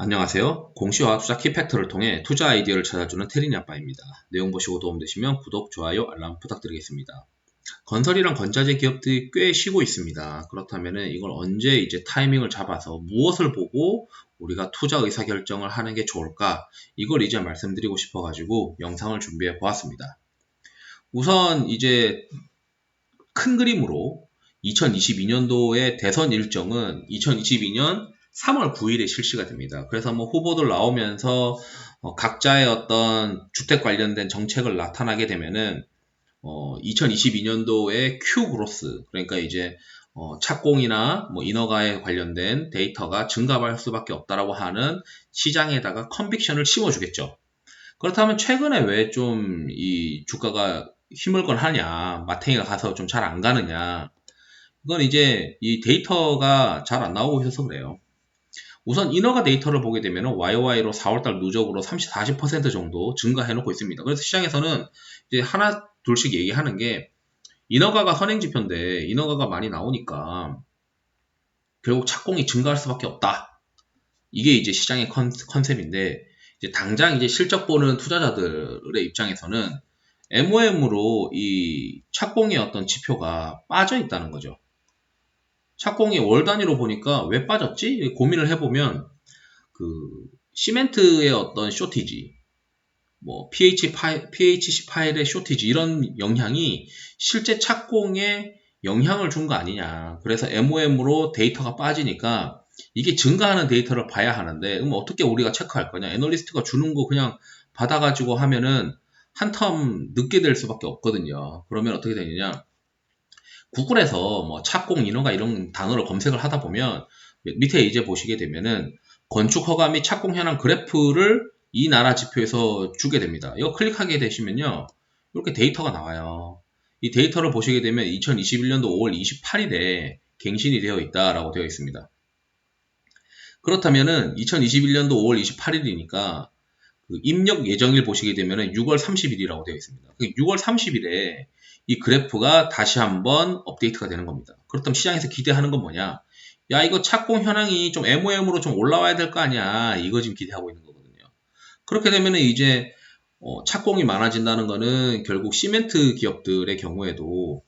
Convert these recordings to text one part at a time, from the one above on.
안녕하세요. 공시와 투자 키팩터를 통해 투자 아이디어를 찾아주는 테리니 아빠입니다. 내용 보시고 도움되시면 구독, 좋아요, 알람 부탁드리겠습니다. 건설이랑 건자재 기업들이 꽤 쉬고 있습니다. 그렇다면 이걸 언제 이제 타이밍을 잡아서 무엇을 보고 우리가 투자 의사 결정을 하는 게 좋을까? 이걸 이제 말씀드리고 싶어가지고 영상을 준비해 보았습니다. 우선 이제 큰 그림으로 2022년도의 대선 일정은 2022년 3월 9일에 실시가 됩니다. 그래서 뭐 후보들 나오면서 어, 각자의 어떤 주택 관련된 정책을 나타나게 되면은 어, 2022년도에 Q 그로스 그러니까 이제 어, 착공이나 뭐 인허가에 관련된 데이터가 증가할 수밖에 없다라고 하는 시장에다가 컨빅션을 심어주겠죠. 그렇다면 최근에 왜 좀 이 주가가 힘을 건 하냐, 마탱이가 가서 좀 잘 안 가느냐. 이건 이제 이 데이터가 잘 안 나오고 있어서 그래요. 우선 인허가 데이터를 보게 되면 YOY로 4월달 누적으로 30, 40% 정도 증가해 놓고 있습니다. 그래서 시장에서는 이제 하나 둘씩 얘기하는 게 인허가가 선행지표인데 인허가가 많이 나오니까 결국 착공이 증가할 수밖에 없다. 이게 이제 시장의 컨, 컨셉인데 이제 당장 이제 실적 보는 투자자들의 입장에서는 MOM으로 이 착공의 어떤 지표가 빠져 있다는 거죠. 착공이 월 단위로 보니까 왜 빠졌지? 고민을 해보면 그 시멘트의 어떤 쇼티지, 뭐 pH 파일, pHC 파일의 쇼티지 이런 영향이 실제 착공에 영향을 준 거 아니냐. 그래서 MOM으로 데이터가 빠지니까 이게 증가하는 데이터를 봐야 하는데 그럼 어떻게 우리가 체크할 거냐? 애널리스트가 주는 거 그냥 받아가지고 하면은 한텀 늦게 될 수밖에 없거든요. 그러면 어떻게 되느냐? 구글에서 뭐 착공 인허가 이런 단어를 검색을 하다 보면 밑에 이제 보시게 되면은 건축 허가 및 착공 현황 그래프를 이 나라 지표에서 주게 됩니다. 이거 클릭하게 되시면요. 이렇게 데이터가 나와요. 이 데이터를 보시게 되면 2021년도 5월 28일에 갱신이 되어 있다라고 되어 있습니다. 그렇다면은 2021년도 5월 28일이니까 그 입력 예정일 보시게 되면은 6월 30일이라고 되어 있습니다. 6월 그 30일에 이 그래프가 다시 한번 업데이트가 되는 겁니다. 그렇다면 시장에서 기대하는 건 뭐냐? 야, 이거 착공 현황이 좀 MOM으로 좀 올라와야 될 거 아니야. 이거 지금 기대하고 있는 거거든요. 그렇게 되면 이제 어, 착공이 많아진다는 거는 결국 시멘트 기업들의 경우에도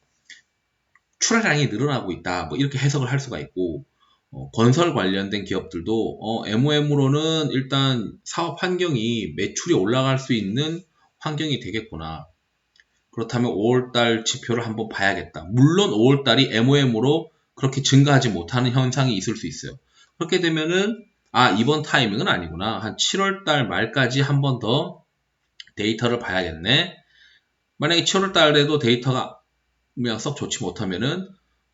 출하량이 늘어나고 있다. 뭐 이렇게 해석을 할 수가 있고 어, 건설 관련된 기업들도 어, MOM으로는 일단 사업 환경이 매출이 올라갈 수 있는 환경이 되겠구나. 그렇다면 5월달 지표를 한번 봐야겠다. 물론 5월달이 MOM으로 그렇게 증가하지 못하는 현상이 있을 수 있어요. 그렇게 되면은 아 이번 타이밍은 아니구나. 한 7월달 말까지 한 번 더 데이터를 봐야겠네. 만약에 7월달에도 데이터가 그냥 썩 좋지 못하면은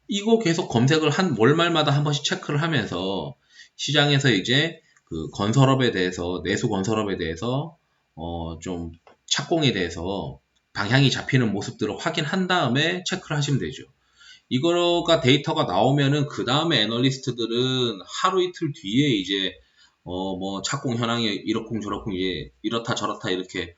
이거 계속 검색을 한 월말마다 한 번씩 체크를 하면서 시장에서 이제 그 건설업에 대해서 내수 건설업에 대해서 어 좀 착공에 대해서 방향이 잡히는 모습들을 확인한 다음에 체크를 하시면 되죠. 이거가 데이터가 나오면은 그 다음에 애널리스트들은 하루 이틀 뒤에 이제 어 뭐 착공 현황이 이렇쿵 저렇쿵 예 이렇다 저렇다 이렇게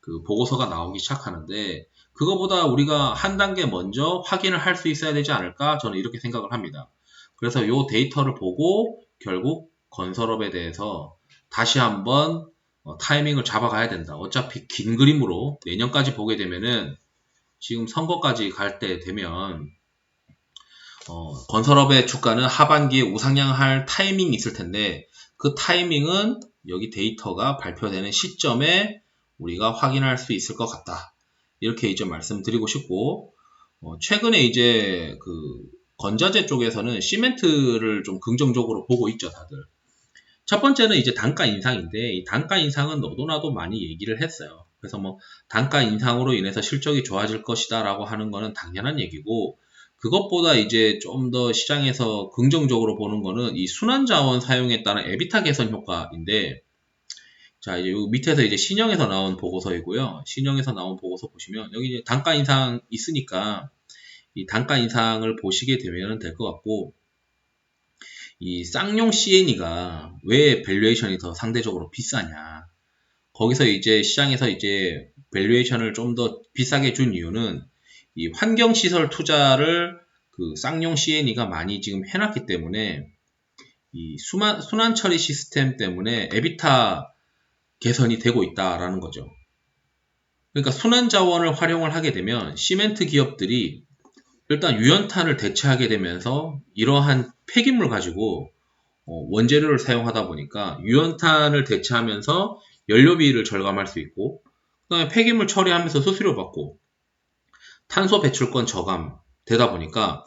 그 보고서가 나오기 시작하는데 그거보다 우리가 한 단계 먼저 확인을 할 수 있어야 되지 않을까 저는 이렇게 생각을 합니다. 그래서 이 데이터를 보고 결국 건설업에 대해서 다시 한번 어, 타이밍을 잡아가야 된다. 어차피 긴 그림으로 내년까지 보게 되면은 지금 선거까지 갈 때 되면 어, 건설업의 주가는 하반기에 우상향할 타이밍이 있을 텐데 그 타이밍은 여기 데이터가 발표되는 시점에 우리가 확인할 수 있을 것 같다. 이렇게 이제 말씀드리고 싶고 어, 최근에 이제 그 건자재 쪽에서는 시멘트를 좀 긍정적으로 보고 있죠, 다들. 첫 번째는 이제 단가 인상인데 이 단가 인상은 너도 나도 많이 얘기를 했어요. 그래서 뭐 단가 인상으로 인해서 실적이 좋아질 것이다라고 하는 거는 당연한 얘기고 그것보다 이제 좀 더 시장에서 긍정적으로 보는 거는 이 순환 자원 사용에 따른 에비타 개선 효과인데 자 이제 밑에서 이제 신형에서 나온 보고서이고요. 신형에서 나온 보고서 보시면 여기 이제 단가 인상 있으니까 이 단가 인상을 보시게 되면 될 것 같고 이 쌍용 CNE가 왜 밸류에이션이 더 상대적으로 비싸냐. 거기서 이제 시장에서 이제 밸류에이션을 좀 더 비싸게 준 이유는 이 환경시설 투자를 그 쌍용 CNE가 많이 지금 해놨기 때문에 이 순환, 순환 처리 시스템 때문에 에비타 개선이 되고 있다라는 거죠. 그러니까 순환 자원을 활용을 하게 되면 시멘트 기업들이 일단 유연탄을 대체하게 되면서 이러한 폐기물 가지고 어, 원재료를 사용하다 보니까 유연탄을 대체하면서 연료비를 절감할 수 있고 그다음에 폐기물 처리하면서 수수료 받고 탄소 배출권 저감 되다 보니까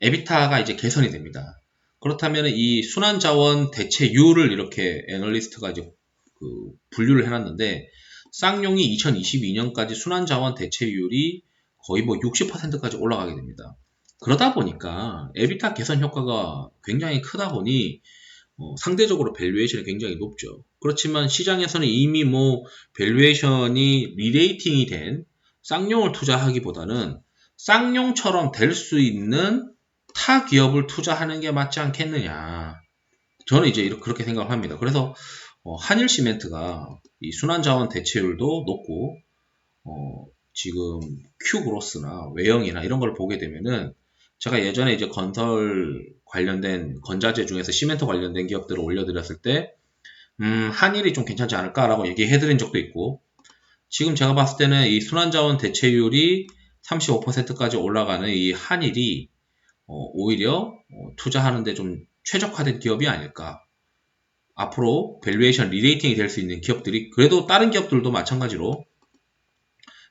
에비타가 이제 개선이 됩니다. 그렇다면 이 순환 자원 대체율을 이렇게 애널리스트가 이제 그 분류를 해놨는데 쌍용이 2022년까지 순환 자원 대체율이 거의 뭐 60%까지 올라가게 됩니다. 그러다 보니까 에비타 개선 효과가 굉장히 크다 보니 어, 상대적으로 밸류에이션이 굉장히 높죠. 그렇지만 시장에서는 이미 뭐 밸류에이션이 리레이팅이 된 쌍용을 투자하기보다는 쌍용처럼 될 수 있는 타 기업을 투자하는 게 맞지 않겠느냐. 저는 이제 이렇게 그렇게 생각을 합니다. 그래서 어, 한일 시멘트가 이 순환 자원 대체율도 높고 어, 지금 큐 그로스나 외형이나 이런 걸 보게 되면은 제가 예전에 이제 건설 관련된 건자재 중에서 시멘트 관련된 기업들을 올려드렸을 때, 음, 한일이 좀 괜찮지 않을까라고 얘기해드린 적도 있고, 지금 제가 봤을 때는 이 순환자원 대체율이 35%까지 올라가는 이 한일이 어, 오히려 어, 투자하는데 좀 최적화된 기업이 아닐까. 앞으로 밸류에이션 리레이팅이 될 수 있는 기업들이 그래도 다른 기업들도 마찬가지로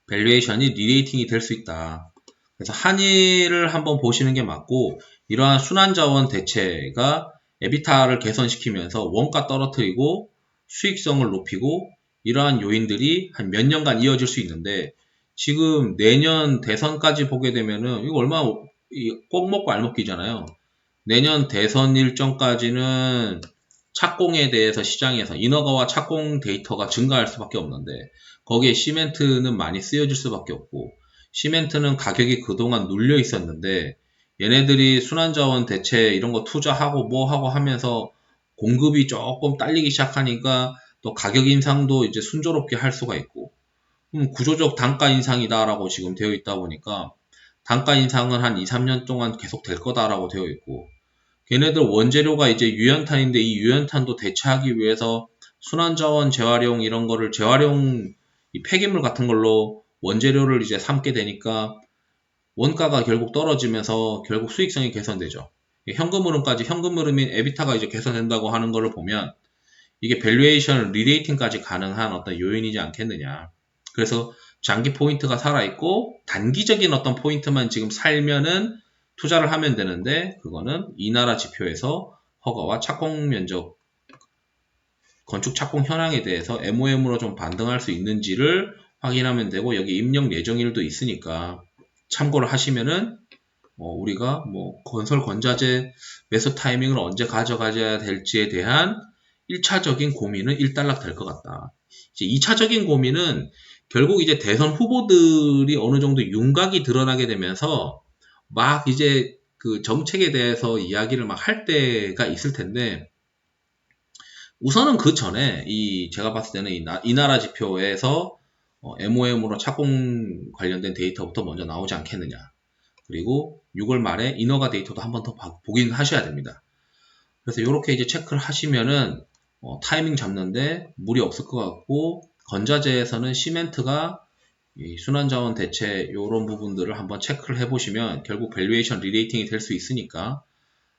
밸류에이션이 리레이팅이 될 수 있다. 그래서 한일을 한번 보시는 게 맞고 이러한 순환자원 대체가 에비타를 개선시키면서 원가 떨어뜨리고 수익성을 높이고 이러한 요인들이 한 몇 년간 이어질 수 있는데 지금 내년 대선까지 보게 되면은 이거 얼마 꼭 먹고 알 먹기잖아요. 내년 대선 일정까지는 착공에 대해서 시장에서 인허가와 착공 데이터가 증가할 수밖에 없는데 거기에 시멘트는 많이 쓰여질 수밖에 없고 시멘트는 가격이 그동안 눌려 있었는데 얘네들이 순환자원 대체 이런 거 투자하고 뭐 하고 하면서 공급이 조금 딸리기 시작하니까 또 가격 인상도 이제 순조롭게 할 수가 있고 음, 구조적 단가 인상이다라고 지금 되어 있다 보니까 단가 인상은 한 2, 3년 동안 계속 될 거다라고 되어 있고 걔네들 원재료가 이제 유연탄인데 이 유연탄도 대체하기 위해서 순환자원 재활용 이런 거를 재활용 폐기물 같은 걸로 원재료를 이제 삼게 되니까 원가가 결국 떨어지면서 결국 수익성이 개선되죠. 현금 흐름까지 현금 흐름인 에비타가 이제 개선된다고 하는 것을 보면 이게 밸류에이션 리레이팅까지 가능한 어떤 요인이지 않겠느냐. 그래서 장기 포인트가 살아있고 단기적인 어떤 포인트만 지금 살면은 투자를 하면 되는데 그거는 이 나라 지표에서 허가와 착공 면적 건축 착공 현황에 대해서 MOM으로 좀 반등할 수 있는지를 확인하면 되고 여기 입력 예정일도 있으니까 참고를 하시면은 뭐 우리가 뭐 건설 건자재 매수 타이밍을 언제 가져가야 될지에 대한 1차적인 고민은 일단락 될 것 같다. 이제 2차적인 고민은 결국 이제 대선 후보들이 어느 정도 윤곽이 드러나게 되면서 막 이제 그 정책에 대해서 이야기를 막 할 때가 있을 텐데 우선은 그 전에 이 제가 봤을 때는 이, 나, 이 나라 지표에서 어, MOM으로 착공 관련된 데이터부터 먼저 나오지 않겠느냐. 그리고 6월 말에 인허가 데이터도 한 번 더 보긴 하셔야 됩니다. 그래서 이렇게 이제 체크를 하시면은 어, 타이밍 잡는데 무리 없을 것 같고 건자재에서는 시멘트가 순환자원 대체 이런 부분들을 한번 체크를 해보시면 결국 밸류에이션 리레이팅이 될 수 있으니까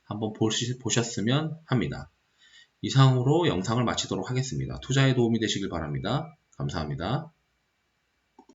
한번 보시, 보셨으면 합니다. 이상으로 영상을 마치도록 하겠습니다. 투자에 도움이 되시길 바랍니다. 감사합니다.